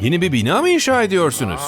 Yeni bir bina mı inşa ediyorsunuz?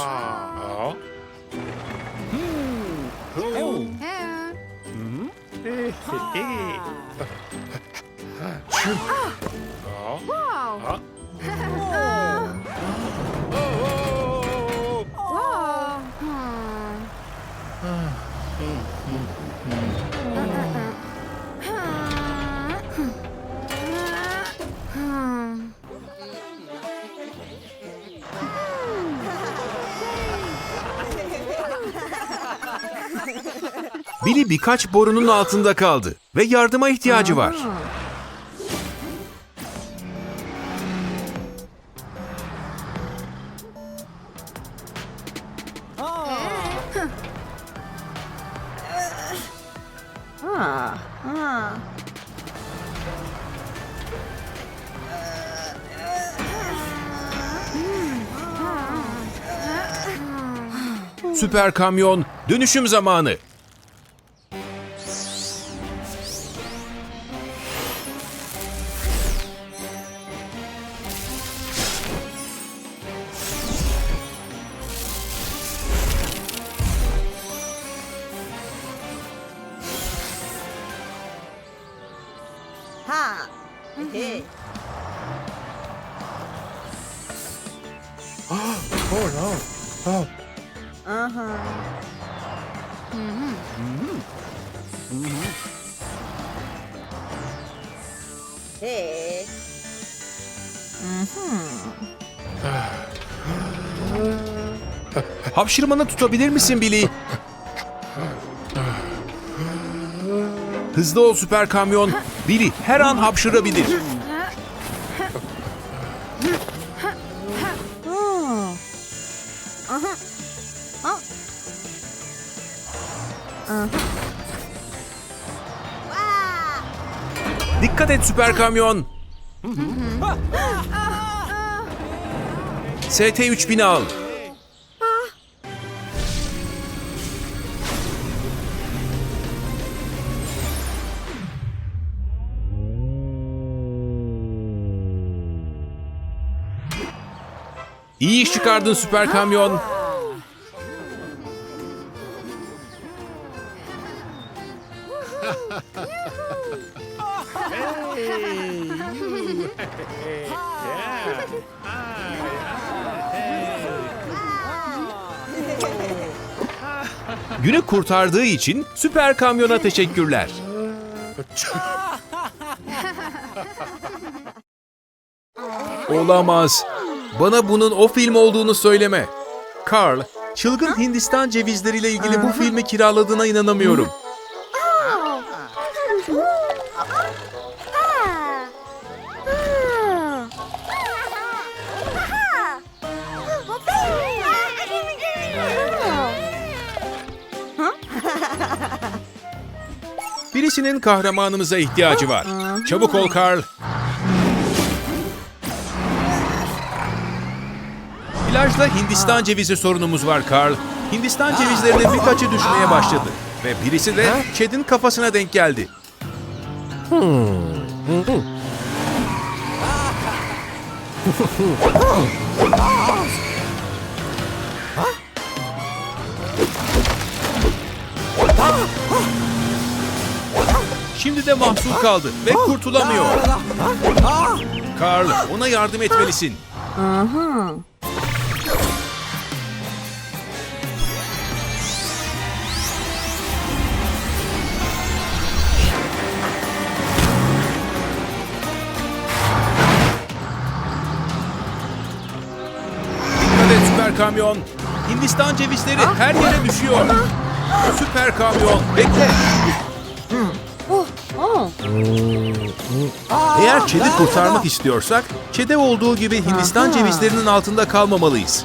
Birkaç borunun altında kaldı ve yardıma ihtiyacı var. Süper kamyon dönüşüm zamanı. Aha. Hey. Hapşırmanı tutabilir misin Billy? Hızlı ol süper kamyon. Billy her an hapşırabilir. Süper kamyon. ST3000 al. İyi iş çıkardın süper kamyon. Kurtardığı için süper kamyona teşekkürler. Olamaz. Bana bunun o film olduğunu söyleme. Carl, çılgın Hindistan cevizleriyle ilgili bu filmi kiraladığına inanamıyorum. Birisinin kahramanımıza ihtiyacı var. Çabuk ol Carl. Plajda Hindistan cevizi sorunumuz var Carl. Hindistan cevizlerinin birkaçı düşmeye başladı. Ve birisi de Chad'in kafasına denk geldi. Şimdi de mahsur kaldı ve kurtulamıyor. Carl, ona yardım etmelisin. Aha. Kamyon. Hindistan cevizleri her yere düşüyor. Süper kamyon, bekle. Eğer Çed'i kurtarmak istiyorsak, Çed'e olduğu gibi Hindistan cevizlerinin altında kalmamalıyız.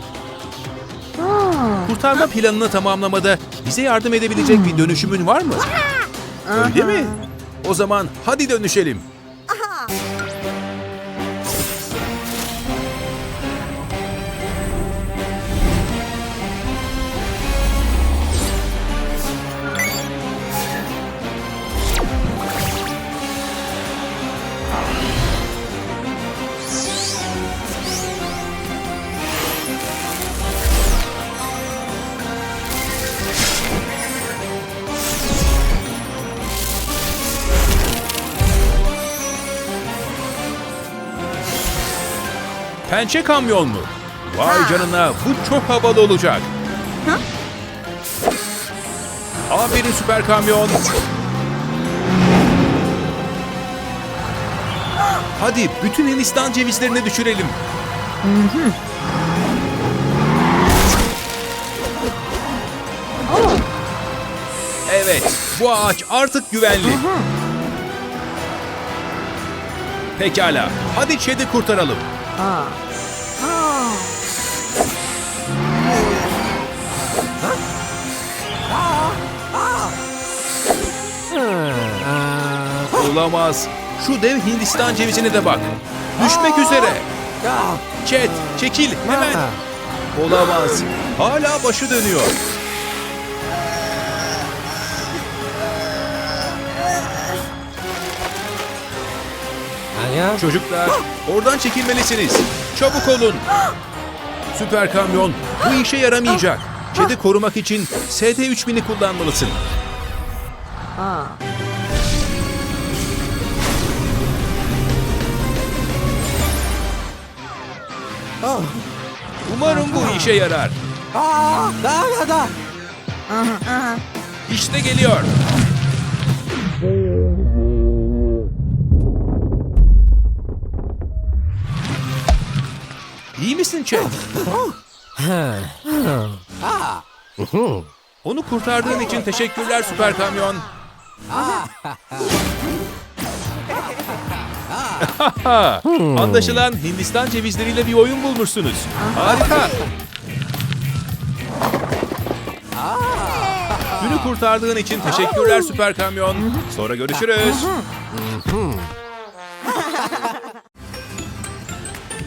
Kurtarma planını tamamlamada bize yardım edebilecek bir dönüşümün var mı? Öyle mi? O zaman hadi dönüşelim. Pençe kamyon mu? Vay canına bu çok havalı olacak. Ha? Aferin süper kamyon. Hadi bütün Hindistan cevizlerini düşürelim. Evet, bu ağaç artık güvenli. Pekala, hadi Çed'i kurtaralım. Aa. Olamaz. Şu dev Hindistan cevizine de bak. Düşmek üzere. Çet, çekil hemen. Olamaz. Hala başı dönüyor. Çocuklar, oradan çekilmelisiniz. Çabuk olun. Süper kamyon, bu işe yaramayacak. Çet'i korumak için ST-3000'i kullanmalısın. Aa. Umarım bu işe yarar. Aha, aha. İşte geliyor. İyi misin Chet? Onu kurtardığın için teşekkürler süper kamyon. Anlaşılan Hindistan cevizleriyle bir oyun bulmuşsunuz. Harika. Günü kurtardığın için teşekkürler süper kamyon. Sonra görüşürüz.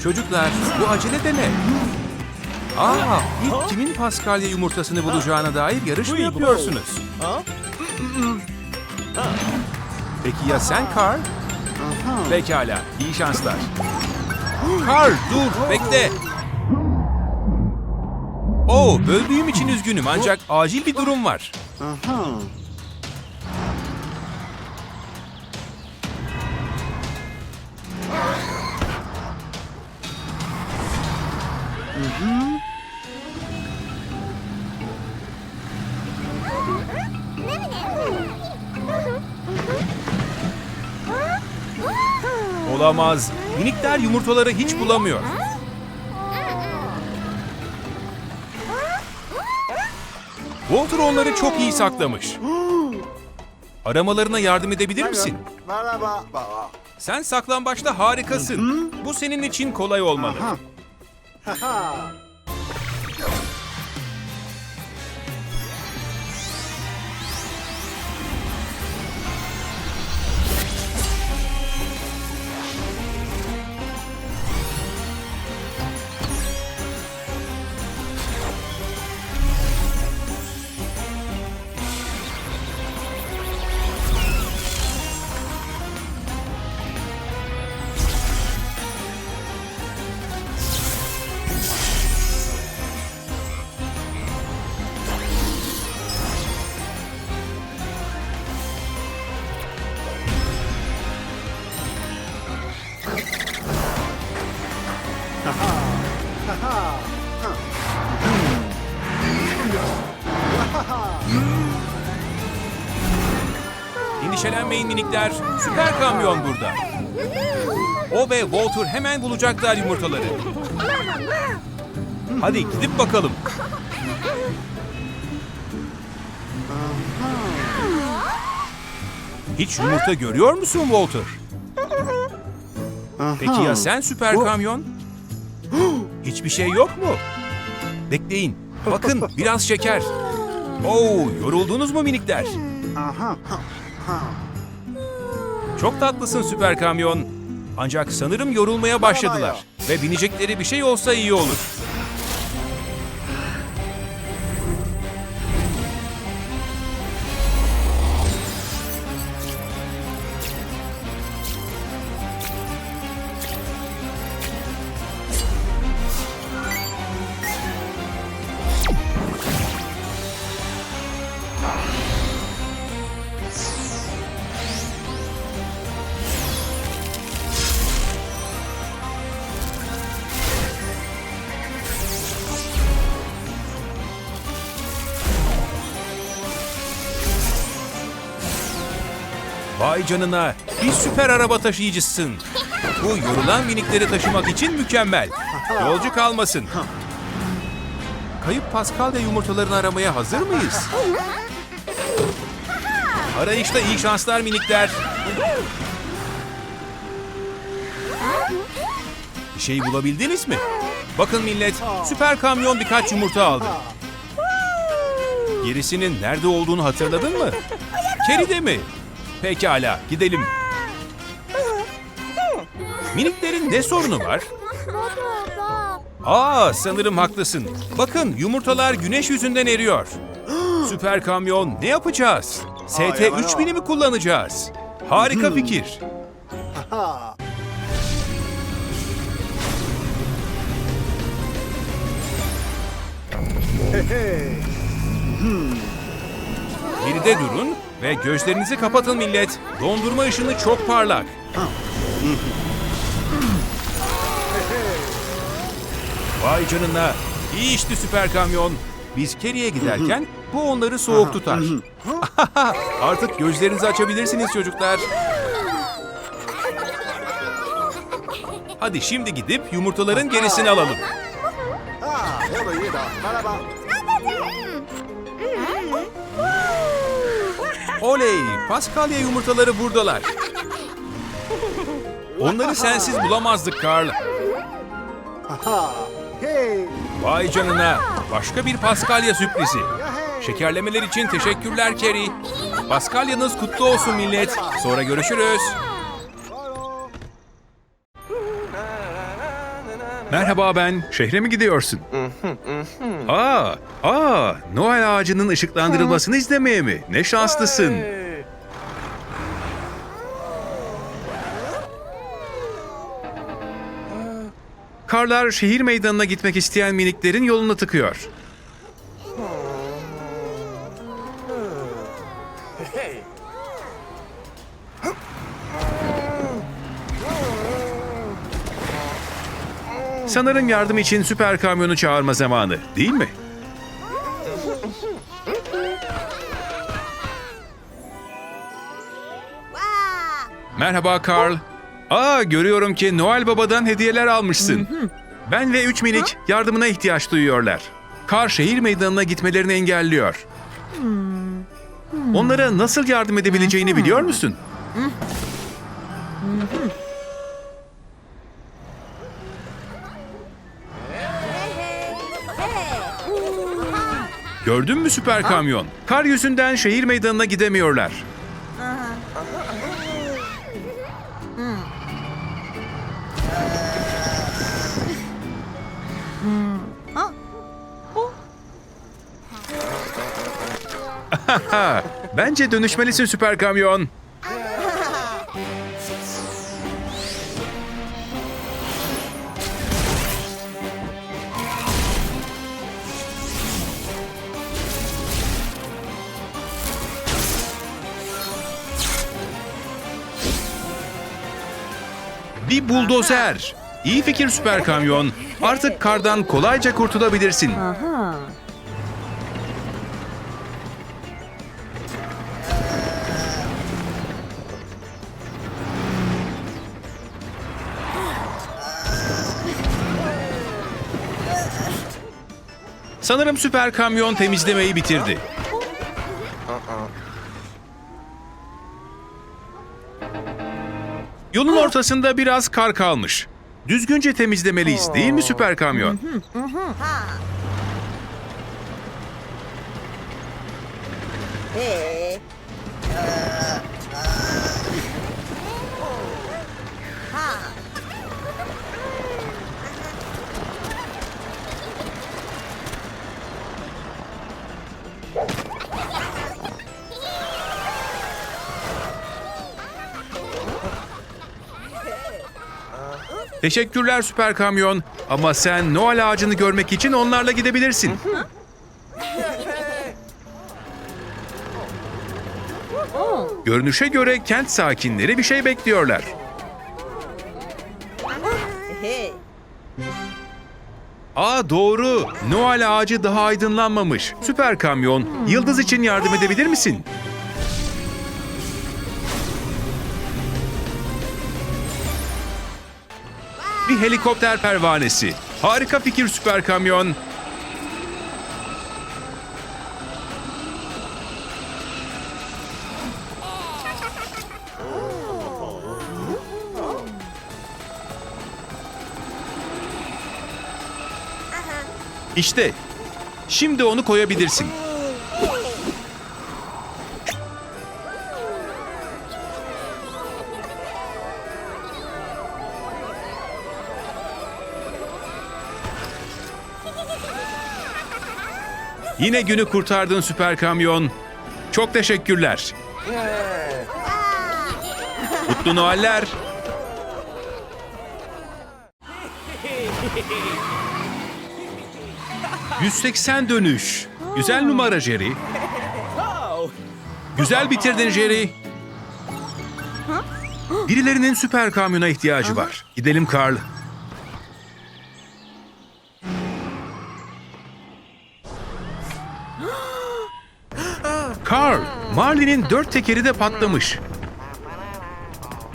Çocuklar bu acele de ne? Aa, ilk kimin Paskalya yumurtasını bulacağına dair yarış mı yapıyorsunuz? Peki ya sen Carl? Pekala, iyi şanslar. Carl dur, bekle. Oo, böldüğüm için üzgünüm ancak acil bir durum var. Olamaz. Minikler yumurtaları hiç bulamıyor. Walter onları çok iyi saklamış. Aramalarına yardım edebilir misin? Sen saklambaçta harikasın. Bu senin için kolay olmalı. Endişelenmeyin minikler. Süper kamyon burada. O ve Walter hemen bulacaklar yumurtaları. Hadi gidip bakalım. Hiç yumurta görüyor musun Walter? Peki ya sen süper kamyon? Hiçbir şey yok mu? Bekleyin. Bakın biraz şeker. Oo, yoruldunuz mu minikler? Çok tatlısın süper kamyon. Ancak sanırım yorulmaya başladılar. Ve binecekleri bir şey olsa iyi olur. Vay canına, bir süper araba taşıyıcısın. Bu yorulan minikleri taşımak için mükemmel. Yolcu kalmasın. Kayıp Paskalya yumurtalarını aramaya hazır mıyız? Arayışta iyi şanslar minikler. Bir şey bulabildiniz mi? Bakın millet, süper kamyon birkaç yumurta aldı. Gerisinin nerede olduğunu hatırladın mı? Keride mi? Pekala, gidelim. Miniklerin ne sorunu var? Aa, sanırım haklısın. Bakın, yumurtalar güneş yüzünden eriyor. Süper kamyon ne yapacağız? ST 3000'i mi kullanacağız? Harika fikir. Geride durun ve gözlerinizi kapatın millet. Dondurma ışını çok parlak. Vay canına. İyi işte süper kamyon. Biz Kerry'e giderken bu onları soğuk tutar. Artık gözlerinizi açabilirsiniz çocuklar. Hadi şimdi gidip yumurtaların gerisini alalım. Oley! Paskalya yumurtaları buradalar. Onları sensiz bulamazdık Karl. Vay canına! Başka bir Paskalya sürprizi. Şekerlemeler için teşekkürler Kerry. Paskalyanız kutlu olsun millet. Sonra görüşürüz. Merhaba ben. Şehre mi gidiyorsun? Aa, aa, Noel ağacının ışıklandırılmasını izlemeye mi? Ne şanslısın. Karlar şehir meydanına gitmek isteyen miniklerin yolunu tıkıyor. Sanırım yardım için süper kamyonu çağırma zamanı, değil mi? Merhaba Carl. Aa görüyorum ki Noel Baba'dan hediyeler almışsın. Ben ve üç minik yardımına ihtiyaç duyuyorlar. Kar şehir meydanına gitmelerini engelliyor. Onlara nasıl yardım edebileceğini biliyor musun? Gördün mü süper kamyon? Kar yüzünden şehir meydanına gidemiyorlar. Bence dönüşmelisin süper kamyon. Buldozer. İyi fikir süper kamyon. Artık kardan kolayca kurtulabilirsin. Sanırım süper kamyon temizlemeyi bitirdi. Ortasında biraz kar kalmış. Düzgünce temizlemeliyiz değil mi süper kamyon? Hey. Teşekkürler süper kamyon ama sen Noel ağacını görmek için onlarla gidebilirsin. Görünüşe göre kent sakinleri bir şey bekliyorlar. Aa doğru. Noel ağacı daha aydınlanmamış. Süper kamyon, yıldız için yardım edebilir misin? Helikopter pervanesi. Harika fikir süper kamyon. İşte. Şimdi onu koyabilirsin. Yine günü kurtardın süper kamyon. Çok teşekkürler. Mutlu Noeller. ...180 dönüş. Güzel numara Jerry. Güzel bitirdin Jerry. Birilerinin süper kamyona ihtiyacı var. Gidelim Carl. Carl, Marley'nin dört tekeri de patlamış.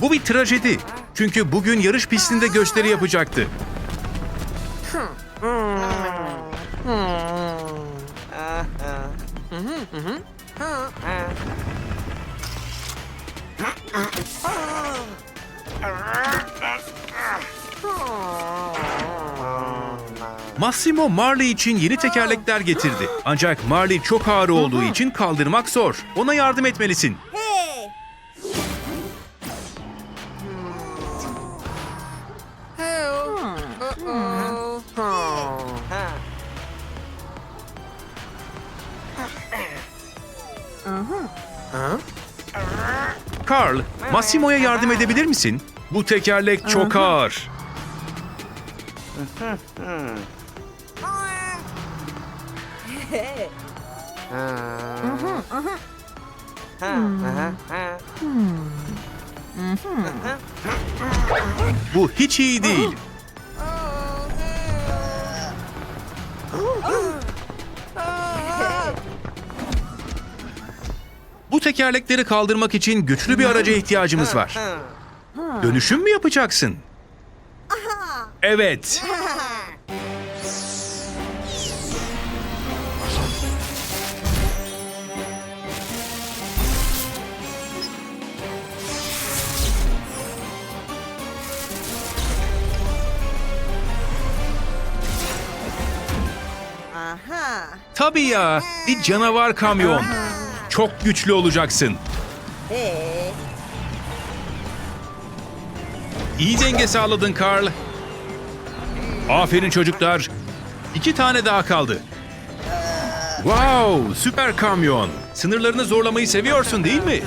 Bu bir trajedi. Çünkü bugün yarış pistinde gösteri yapacaktı. Massimo Marley için yeni tekerlekler getirdi. Ancak Marley çok ağır olduğu için kaldırmak zor. Ona yardım etmelisin. Hey! Carl, Massimo'ya yardım edebilir misin? Bu tekerlek çok ağır. Bu hiç iyi değil. Bu tekerlekleri kaldırmak için güçlü bir araca ihtiyacımız var. Dönüşüm mü yapacaksın? Evet. Tabii ya. Bir canavar kamyon. Çok güçlü olacaksın. İyi denge sağladın Carl. Aferin çocuklar. İki tane daha kaldı. Wow, süper kamyon. Sınırlarını zorlamayı seviyorsun değil mi?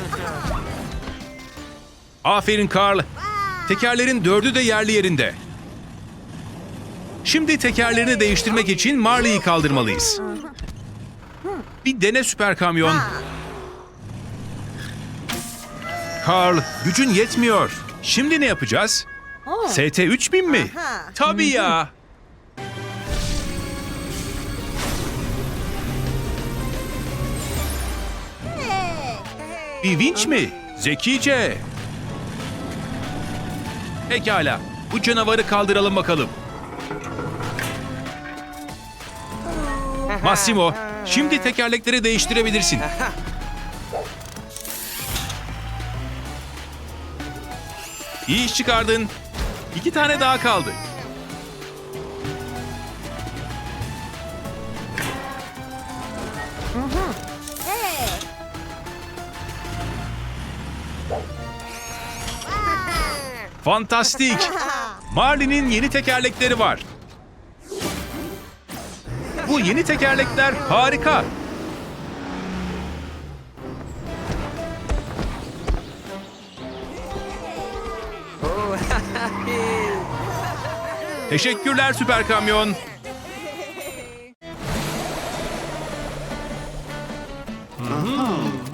Aferin Carl. Tekerlerin dördü de yerli yerinde. Şimdi tekerlerini değiştirmek için Marley'i kaldırmalıyız. Bir dene süper kamyon. Carl, gücün yetmiyor. Şimdi ne yapacağız? ST 3000 mi? Aha. Tabii ya. Bir vinç mi? Zekice. Pekala. Bu canavarı kaldıralım bakalım. Massimo, şimdi tekerlekleri değiştirebilirsin. İyi iş çıkardın. İki tane daha kaldı. Fantastik. Marlin'in yeni tekerlekleri var. Bu yeni tekerlekler harika. Teşekkürler süper kamyon.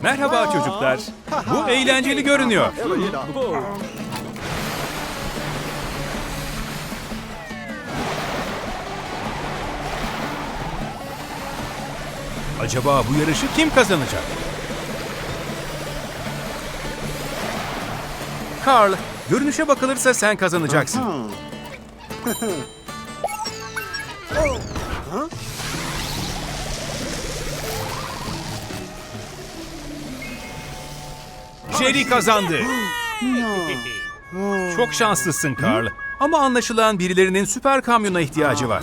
Merhaba çocuklar. Bu eğlenceli görünüyor. Acaba bu yarışı kim kazanacak? Carl, görünüşe bakılırsa sen kazanacaksın. Jerry kazandı. Çok şanslısın Carl. Ama anlaşılan birilerinin süper kamyona ihtiyacı var.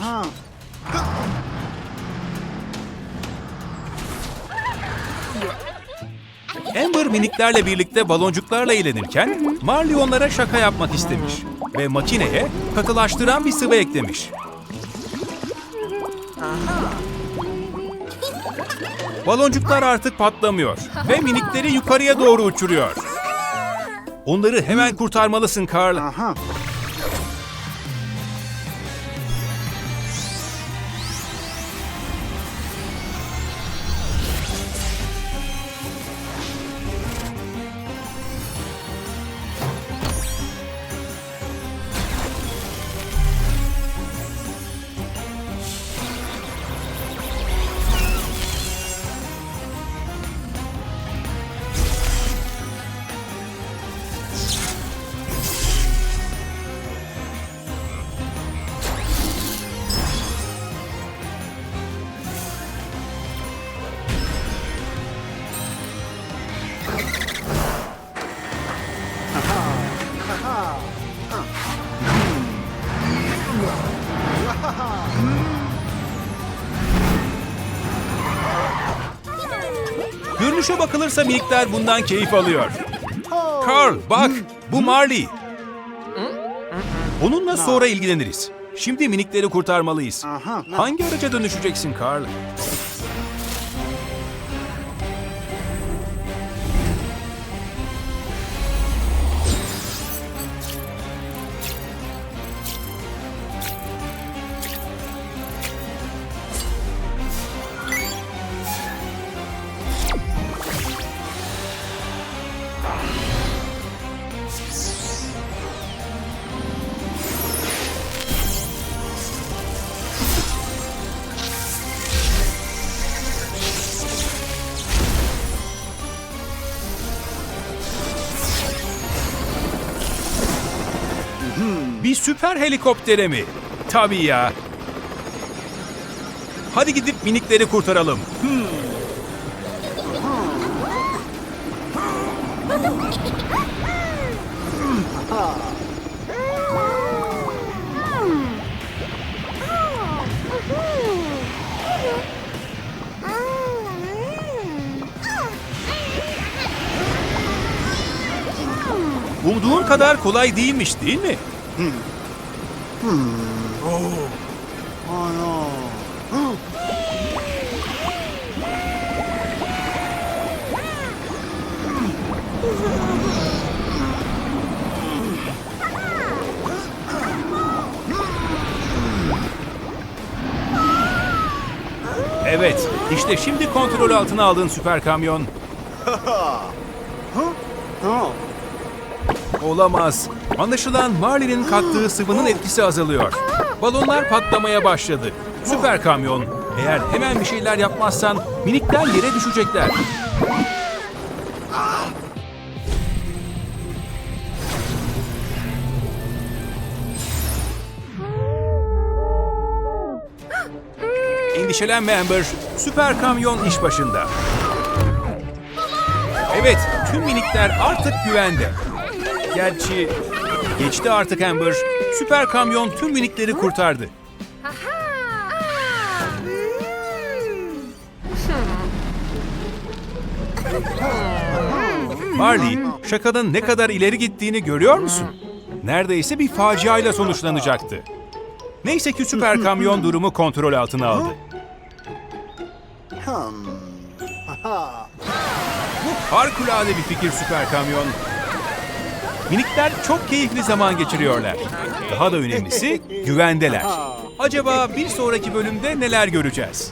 Amber miniklerle birlikte baloncuklarla eğlenirken Marley onlara şaka yapmak istemiş. Ve makineye katılaştıran bir sıvı eklemiş. Baloncuklar artık patlamıyor ve minikleri yukarıya doğru uçuruyor. Onları hemen kurtarmalısın Carl. Görünüşe bakılırsa minikler bundan keyif alıyor. Carl bak bu Marley. Onunla sonra ilgileniriz. Şimdi minikleri kurtarmalıyız. Hangi araca dönüşeceksin Carl? Süper helikoptere mi? Tabii ya. Hadi gidip minikleri kurtaralım. Umduğun kadar kolay değilmiş değil mi? Ano. Evet, işte şimdi kontrol altına aldığın süper kamyon. Oh. Olamaz. Anlaşılan Marley'nin kattığı sıvının etkisi azalıyor. Balonlar patlamaya başladı. Süper kamyon. Eğer hemen bir şeyler yapmazsan minikler yere düşecekler. Endişelenme Amber. Süper kamyon iş başında. Evet, tüm minikler artık güvende. Gerçi geçti artık Amber. Süper kamyon tüm minikleri kurtardı. Marley, şakanın ne kadar ileri gittiğini görüyor musun? Neredeyse bir faciayla sonuçlanacaktı. Neyse ki süper kamyon durumu kontrol altına aldı. Hmm. Aha. Harikulade bir fikir süper kamyon. Minikler çok keyifli zaman geçiriyorlar. Daha da önemlisi güvendeler. Acaba bir sonraki bölümde neler göreceğiz?